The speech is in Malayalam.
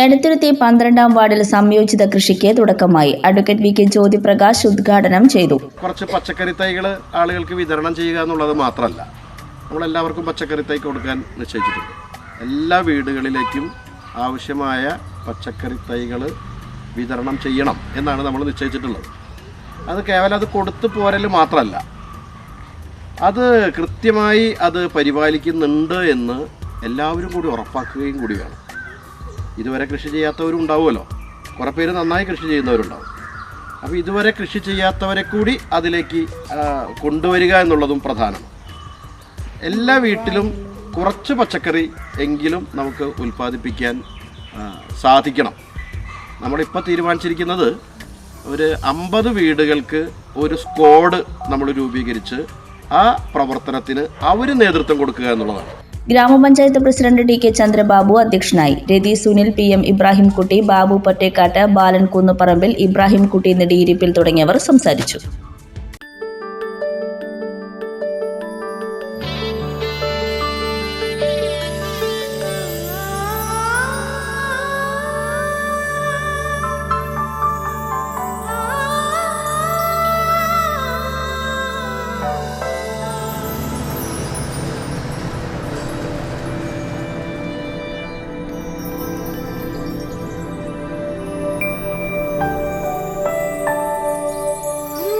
എടത്തുരുത്തി പന്ത്രണ്ടാം വാർഡിൽ സംയോജിത കൃഷിക്ക് തുടക്കമായി. അഡ്വക്കേറ്റ് വി കെ ജ്യോതിപ്രകാശ് ഉദ്ഘാടനം ചെയ്തു. കുറച്ച് പച്ചക്കറി തൈകൾ ആളുകൾക്ക് വിതരണം ചെയ്യുക എന്നുള്ളത് മാത്രമല്ല നമ്മൾ എല്ലാവർക്കും പച്ചക്കറി തൈ കൊടുക്കാൻ നിശ്ചയിച്ചിട്ടുണ്ട്. എല്ലാ വീടുകളിലേക്കും ആവശ്യമായ പച്ചക്കറി തൈകൾ വിതരണം ചെയ്യണം എന്നാണ് നമ്മൾ നിശ്ചയിച്ചിട്ടുള്ളത്. അത് കേവലം അത് കൊടുത്തു പോരൽ മാത്രമല്ല അത് കൃത്യമായി അത് പരിപാലിക്കുന്നുണ്ട് എന്ന് എല്ലാവരും കൂടി ഉറപ്പാക്കുകയും കൂടി വേണം. ഇതുവരെ കൃഷി ചെയ്യാത്തവരും ഉണ്ടാവുമല്ലോ കുറേ പേര് നന്നായി കൃഷി ചെയ്യുന്നവരുണ്ടാവും. അപ്പോൾ ഇതുവരെ കൃഷി ചെയ്യാത്തവരെ കൂടി അതിലേക്ക് കൊണ്ടുവരിക എന്നുള്ളതും പ്രധാനമാണ് എല്ലാ വീട്ടിലും കുറച്ച് പച്ചക്കറി എങ്കിലും നമുക്ക് ഉൽപ്പാദിപ്പിക്കാൻ സാധിക്കണം. നമ്മളിപ്പോൾ തീരുമാനിച്ചിരിക്കുന്നത് ഒരു അമ്പത് വീടുകൾക്ക് ഒരു സ്ക്വാഡ് നമ്മൾ രൂപീകരിച്ച് ആ പ്രവർത്തനത്തിന് അവർ നേതൃത്വം കൊടുക്കുക എന്നുള്ളതാണ്. ഗ്രാമപഞ്ചായത്ത് പ്രസിഡന്റ് ടി കെ ചന്ദ്രബാബു അധ്യക്ഷനായി. രതി സുനിൽ പി എം ഇബ്രാഹിംകുട്ടി ബാബു പട്ടേക്കാട്ട് ബാലൻ കുന്നുപറമ്പിൽ ഇബ്രാഹിംകുട്ടി നെടിയിരിപ്പിൽ തുടങ്ങിയവർ സംസാരിച്ചു.